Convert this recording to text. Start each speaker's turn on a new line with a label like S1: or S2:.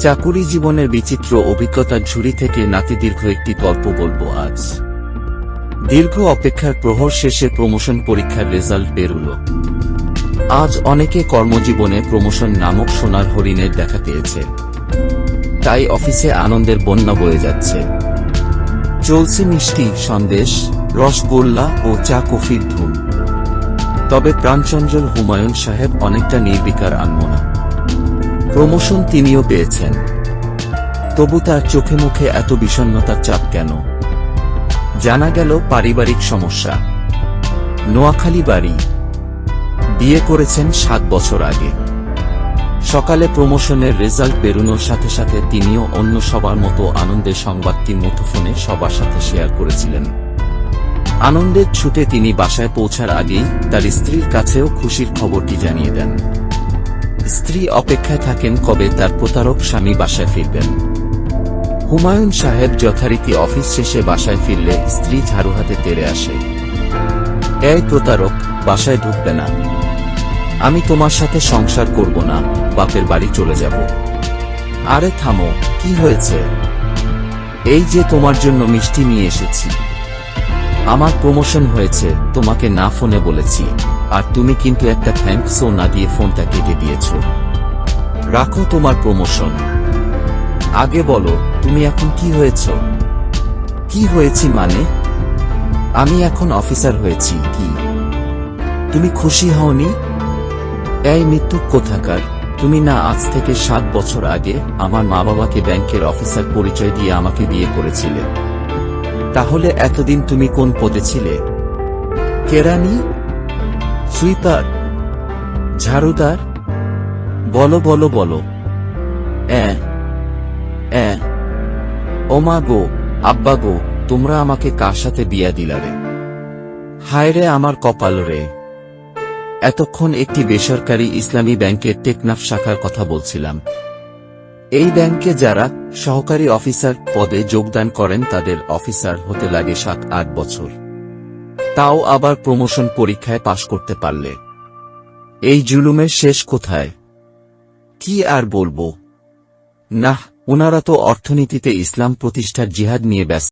S1: চাকুরি জীবনের বিচিত্র অভিজ্ঞতার ঝুড়ি থেকে নাতি দীর্ঘ একটি গল্প বলব আজ। দীর্ঘ অপেক্ষার প্রহর শেষে প্রমোশন পরীক্ষার রেজাল্ট বেরুল। আজ অনেকে কর্মজীবনে প্রমোশন নামক সোনার হরিণের দেখা পেয়েছে। তাই অফিসে আনন্দের বন্যা বয়ে যাচ্ছে। চলছে মিষ্টি সন্দেশ, রসগোল্লা ও চা কফির ধুম। তবে প্রাণচঞ্চল হুমায়ুন সাহেব অনেকটা নির্বিকার আনমনা। প্রমোশন তিনিও পেয়েছেন। তবু তার চোখে মুখে এত বিষণ্ণতার চাপ কেন? জানা গেল পারিবারিক সমস্যা। নোয়াখালী বাড়ি। বিয়ে করেছেন সাত বছর আগে। সকালে প্রমোশনের রেজাল্ট বেরোনোর সাথে সাথে তিনিও অন্য সবার মতো আনন্দের সংবাদটি মুঠোফোনে সবার সাথে শেয়ার করেছিলেন। আনন্দের ছুটে তিনি বাসায় পৌঁছার আগেই তার স্ত্রীর কাছেও খুশির খবরটি জানিয়ে দেন। স্ত্রী অপেক্ষায় থাকেন কবে তার প্রতারক স্বামী বাসায় ফিরবেন। হুমায়ুন সাহেব যথারীতি অফিস শেষে বাসায় ফিরলে স্ত্রী ঝাড়ু হাতে তেড়ে আসে। এই প্রতারক, বাসায় ঢুকবে না। আমি তোমার সাথে সংসার করব না, বাপের বাড়ি চলে যাব। আরে থামো, কি হয়েছে? এই যে তোমার জন্য মিষ্টি নিয়ে এসেছি। আমার প্রমোশন হয়েছে, তোমাকে না ফোনে বলেছি। আর তুমি কিন্তু একটা থ্যাঙ্কসও না দিয়ে ফোনটা কেটে দিয়েছ। রাখো তোমার প্রমোশন। আগে বলো, তুমি এখন কি হয়েছ? কি হয়েছি মানে? আমি এখন অফিসার হয়েছি, কি? তুমি খুশি হওনি? এই মৃত্যু কোথাকার? তুমি না আজ থেকে সাত বছর আগে আমার মা বাবাকে ব্যাংকের অফিসার পরিচয় দিয়ে আমাকে বিয়ে করেছিলে। তাহলে এতদিন তুমি কোন পদে ছিলে? কেরানি সুইপার ঝাড়ুদার? বলো বলো বলো। ওমা গো, আব্বা গো, তোমরা আমাকে কার সাথে বিয়া দিলারে? হায় রে আমার কপাল রে। এতক্ষণ একটি বেসরকারি ইসলামী ব্যাংকের টেকনাফ শাখার কথা বলছিলাম। এই ব্যাংকে যারা সহকারী অফিসার পদে যোগদান করেন তাদের অফিসার হতে লাগে সাত, আট বছর। তাও আবার প্রমোশন পরীক্ষায় পাশ করতে পারলে। এই জুলুমের শেষ কোথায়? কি আর বলব? না ওনারা তো অর্থনীতিতে ইসলাম প্রতিষ্ঠার জিহাদ নিয়ে ব্যস্ত।